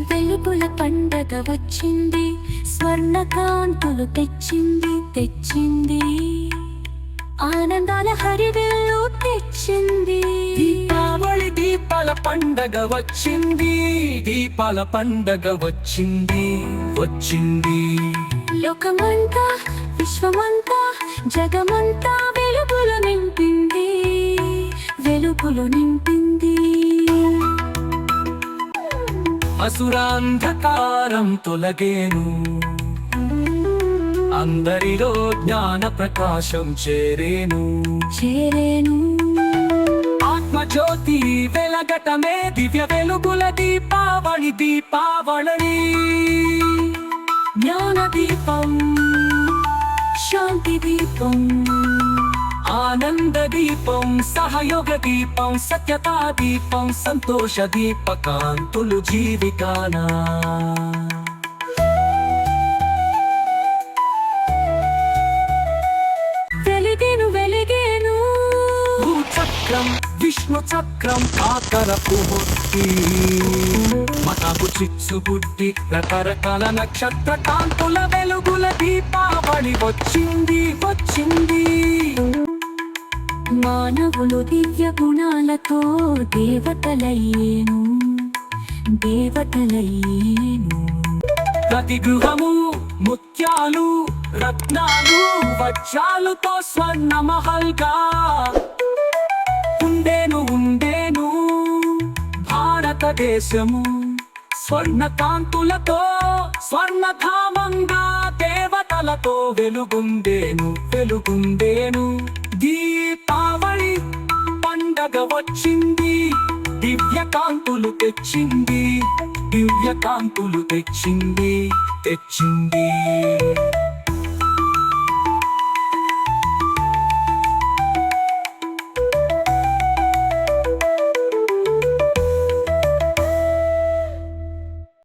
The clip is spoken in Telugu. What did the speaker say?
వెలుగుల పండగ వచ్చింది. స్వర్ణ కాంతులు తెచ్చింది తెచ్చింది. ఆనందాల హరివెల్లు తెచ్చింది. దీపావళి దీపాల పండగ వచ్చింది. దీపాల పండగ వచ్చింది వచ్చింది. లోకమంతా విశ్వమంతా జగమంతా వెలుగులు నింపింది. వెలుగులు నింపింది అసురాంధకారం తొలగేను. అందరిలో జ్ఞాన ప్రకాశం చేరేను. చేరేను. ఆత్మజ్యోతి వెలగటమే దివ్య వెలుగుల దీపావళి దీపావళి జ్ఞాన దీపం శాంతి దీపం. ఆనంద దీపం సహయోగ దీపం సత్యతా దీపం సంతోష దీపకాంతులు జీవికానా. వెలిగేను వెలిగేను. చక్రం విష్ణు చక్రం కాకరపు ముట్టి మతాపు చిచ్చు బుద్ధి రకరకాల నక్షత్ర కాంతుల వెలుగుల దీపావళి వచ్చింది వచ్చింది. మానవులు దివ్య గుణాలతో దేవతలయ్యేను. దేవతలయ్యేను. ప్రతి గృహము ముత్యాలు రత్నాలు వజ్రాలతో స్వర్ణ మహల్గా ఉండేను ఉండేను భారతదేశము. స్వర్ణ కాంతులతో స్వర్ణధామంగా దేవతలతో వెలుగుండేను వెలుగుండేను. దీపావళి పండగ వచ్చింది దివ్య కాంతులు తెచ్చింది దివ్య కాంతులు తెచ్చింది తెచ్చింది.